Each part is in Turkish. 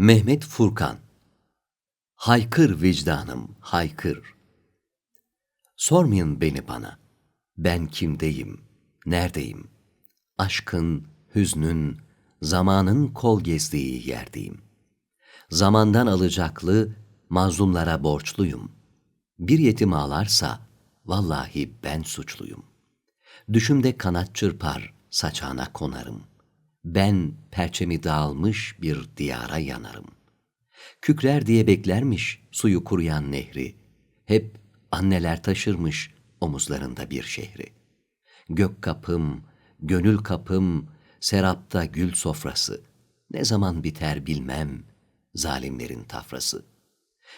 Mehmet Furkan Haykır vicdanım, haykır. Sormayın beni bana. Ben kimdeyim, neredeyim? Aşkın, hüznün, zamanın kol gezdiği yerdeyim. Zamandan alacaklı, mazlumlara borçluyum. Bir yetim ağlarsa, vallahi ben suçluyum. Düşümde kanat çırpar, saçağına konarım. Ben perçemi dağılmış bir diyara yanarım. Kükrer diye beklermiş suyu kuruyan nehri. Hep anneler taşırmış omuzlarında bir şehri. Gök kapım, gönül kapım, serapta gül sofrası. Ne zaman biter bilmem zalimlerin tafrası.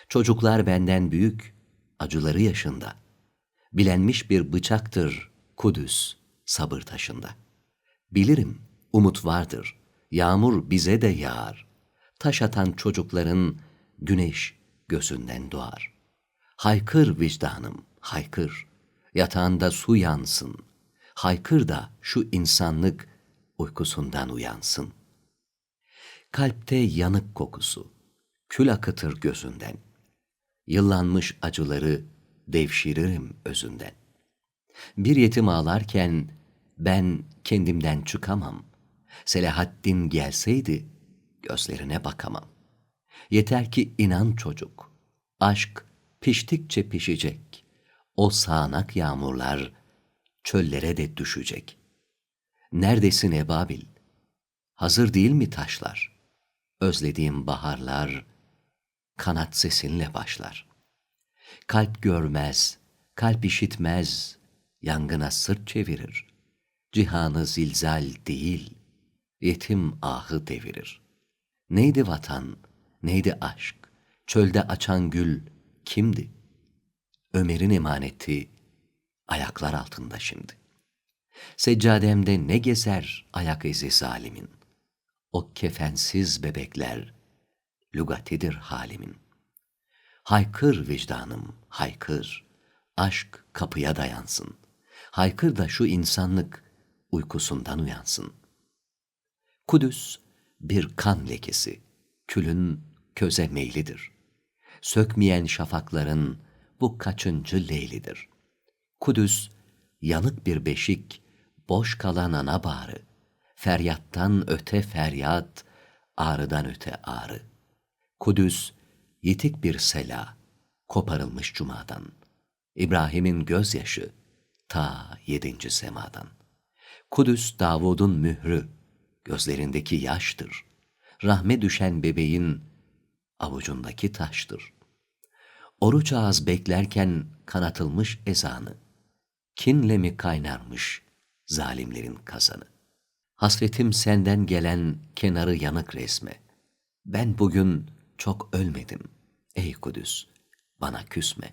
Çocuklar benden büyük, acıları yaşında. Bilenmiş bir bıçaktır Kudüs sabır taşında. Bilirim umut vardır, yağmur bize de yağar. Taş atan çocukların güneş gözünden doğar. Haykır vicdanım, haykır. Yatağında su yansın. Haykır da şu insanlık uykusundan uyansın. Kalpte yanık kokusu, kül akıtır gözünden. Yıllanmış acıları devşiririm özünden. Bir yetim ağlarken ben kendimden çıkamam. Selahaddin gelseydi gözlerine bakamam. Yeter ki inan çocuk. Aşk piştikçe pişecek. O sağanak yağmurlar çöllere de düşecek. Neredesin Ebabil? Hazır değil mi taşlar? Özlediğim baharlar kanat sesinle başlar. Kalp görmez, kalp işitmez, yangına sırt çevirir. Cihanı zilzal değil, yetim ahı devirir. Neydi vatan, neydi aşk, çölde açan gül kimdi? Ömer'in emaneti ayaklar altında şimdi. Seccademde ne gezer ayak izi zalimin? O kefensiz bebekler lügatidir halimin. Haykır vicdanım, haykır. Aşk kapıya dayansın. Haykır da şu insanlık uykusundan uyansın. Kudüs bir kan lekesi, külün köze meylidir. Sökmeyen şafakların bu kaçıncı leylidir. Kudüs yanık bir beşik, boş kalan ana bağrı, feryattan öte feryat, ağrıdan öte ağrı. Kudüs yitik bir sela, koparılmış cumadan. İbrahim'in gözyaşı ta yedinci semadan. Kudüs Davud'un mührü, gözlerindeki yaştır. Rahme düşen bebeğin avucundaki taştır. Oruç ağız beklerken kanatılmış ezanı, kinle mi kaynarmış zalimlerin kazanı? Hasretim senden gelen kenarı yanık resme. Ben bugün çok ölmedim. Ey Kudüs, bana küsme.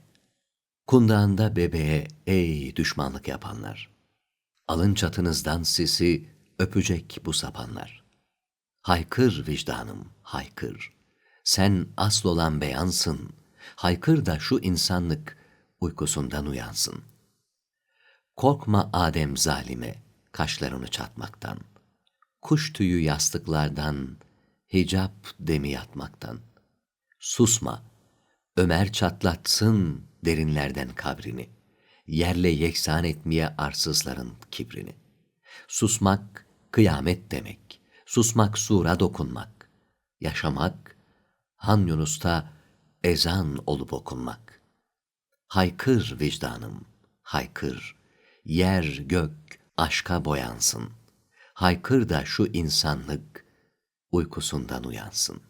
Kundağında bebeğe ey düşmanlık yapanlar. Alın çatınızdan sizi öpecek bu sapanlar. Haykır vicdanım, haykır. Sen asıl olan beyansın. Haykır da şu insanlık uykusundan uyansın. Korkma Adem zalime, kaşlarını çatmaktan. Kuş tüyü yastıklardan, hicap demi yatmaktan. Susma, Ömer çatlatsın derinlerden kabrini. Yerle yeksan etmeye arsızların kibrini. Susmak kıyamet demek. Susmak sura dokunmak. Yaşamak Han Yunus'ta ezan olup okunmak. Haykır vicdanım, haykır. Yer gök aşka boyansın. Haykır da şu insanlık uykusundan uyansın.